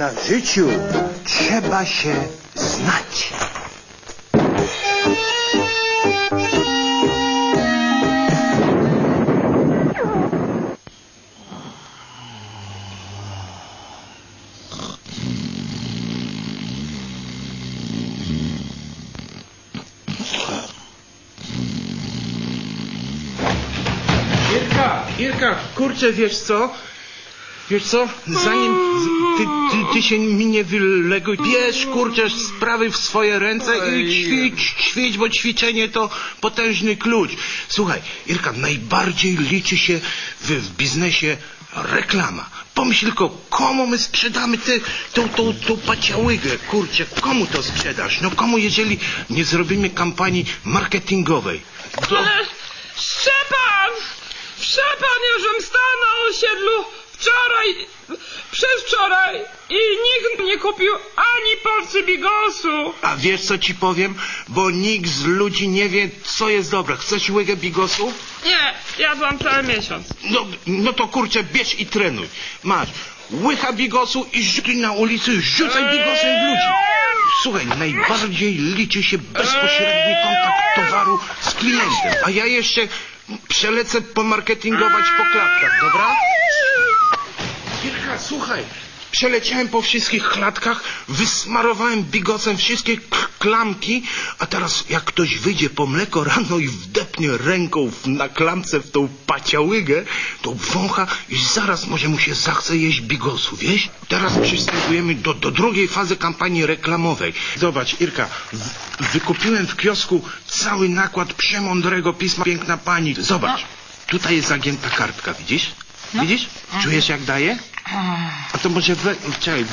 Na życiu trzeba się znać. Irka, Irka, kurczę, wiesz co? Wiesz co? Zanim ty, ty, ty się mi nie wyleguj, bierz kurczę sprawy w swoje ręce i ćwicz, ćwicz, bo ćwiczenie to potężny klucz. Słuchaj, Irka, najbardziej liczy się w, w biznesie reklama. Pomyśl tylko, komu my sprzedamy tę tą, tą, tą paciałygę, kurczę, komu to sprzedasz? No komu, jeżeli nie zrobimy kampanii marketingowej? To... Ale Szczepan! Szczepan już stał na osiedlu wczoraj, przedwczoraj i nikt nie kupił ani porcji bigosu. A wiesz co ci powiem? Bo nikt z ludzi nie wie, co jest dobre. Chcesz łygę bigosu? Nie, jadłam cały miesiąc. No, no to kurczę, bierz i trenuj. Masz łycha bigosu i rzutuj na ulicy, rzucaj bigosem w ludzi. Słuchaj, najbardziej liczy się bezpośredni kontakt towaru z klientem. A ja jeszcze przelecę pomarketingować po klatkach, dobra? Jirka, słuchaj. Przeleciałem po wszystkich klatkach, wysmarowałem bigosem wszystkie klamki, a teraz jak ktoś wyjdzie po mleko rano i wdepnie ręką na klamce w tą paciałygę, to wącha i zaraz może mu się zachce jeść bigosu, wiesz? Teraz przystępujemy do, do drugiej fazy kampanii reklamowej. Zobacz, Irka, wykupiłem w kiosku cały nakład przemądrego pisma Piękna Pani. Zobacz, tutaj jest zagięta kartka, widzisz? Widzisz? Czujesz jak daje? A to może we, czekaj,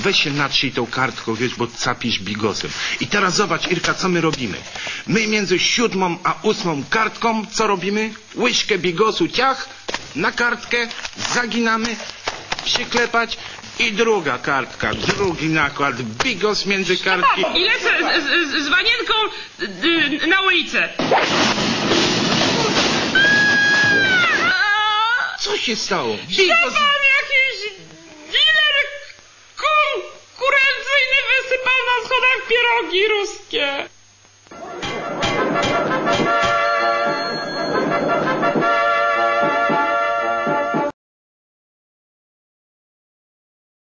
weź się natrzyj tą kartką, wiesz, bo capisz bigosem. I teraz zobacz, Irka, co my robimy. My między siódmą a ósmą kartką, co robimy? Łyżkę bigosu ciach, na kartkę, zaginamy, przyklepać i druga kartka, drugi nakład, bigos między kartki. I lecę z, z, z wanienką y, y, na ulicę. Się stało? Bigos... Szczepan jakiś dealer konkurencyjny wysypał na schodach pierogi ruskie.